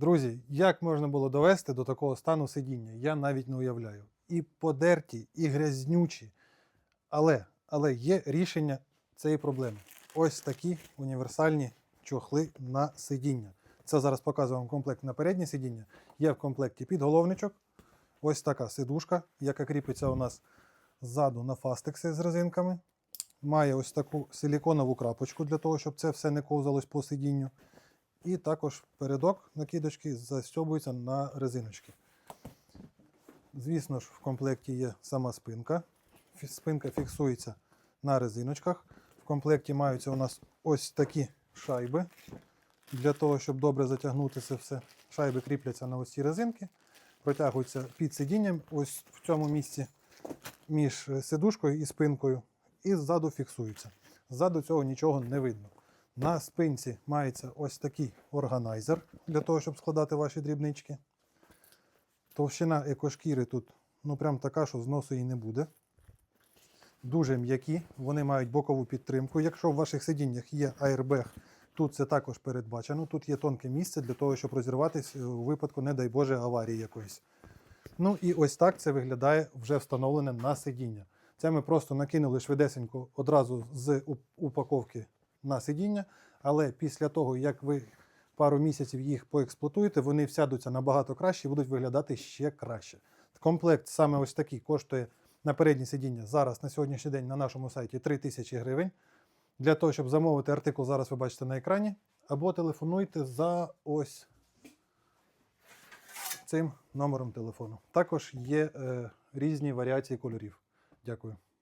Друзі, як можна було довести до такого стану сидіння, я навіть не уявляю. І подерті, і грязнючі. Але, але є рішення цієї проблеми. Ось такі універсальні чохли на сидіння. Це зараз показую вам комплект на переднє сидіння. Є в комплекті підголовничок. Ось така сидушка, яка кріпиться у нас ззаду на фастекси з резинками. Має ось таку силіконову крапочку для того, щоб це все не ковзалось по сидінню. І також передок накидочки застьобується на резиночки. Звісно ж, в комплекті є сама спинка. Спинка фіксується на резиночках. В комплекті маються у нас ось такі шайби для того, щоб добре затягнути це все. Шайби кріпляться на ось ці резинки, протягуються під сидінням, ось в цьому місці між сидушкою і спинкою, і ззаду фіксуються. Ззаду цього нічого не видно. На спинці мається ось такий органайзер для того, щоб складати ваші дрібнички. Товщина екошкіри тут ну прям така, що зносу її не буде. Дуже м'які, вони мають бокову підтримку. Якщо в ваших сидіннях є аербег, тут це також передбачено. Тут є тонке місце для того, щоб розірватися у випадку, не дай Боже, аварії якоїсь. Ну і ось так це виглядає вже встановлене на сидіння. Це ми просто накинули швидесенько одразу з упаковки на сидіння, але після того, як ви пару місяців їх поексплуатуєте, вони всядуться набагато краще і будуть виглядати ще краще. Комплект саме ось такий коштує на переднє сидіння зараз на сьогоднішній день на нашому сайті 3000 гривень. Для того, щоб замовити артикул, зараз ви бачите на екрані, або телефонуйте за ось цим номером телефону. Також є е, різні варіації кольорів. Дякую.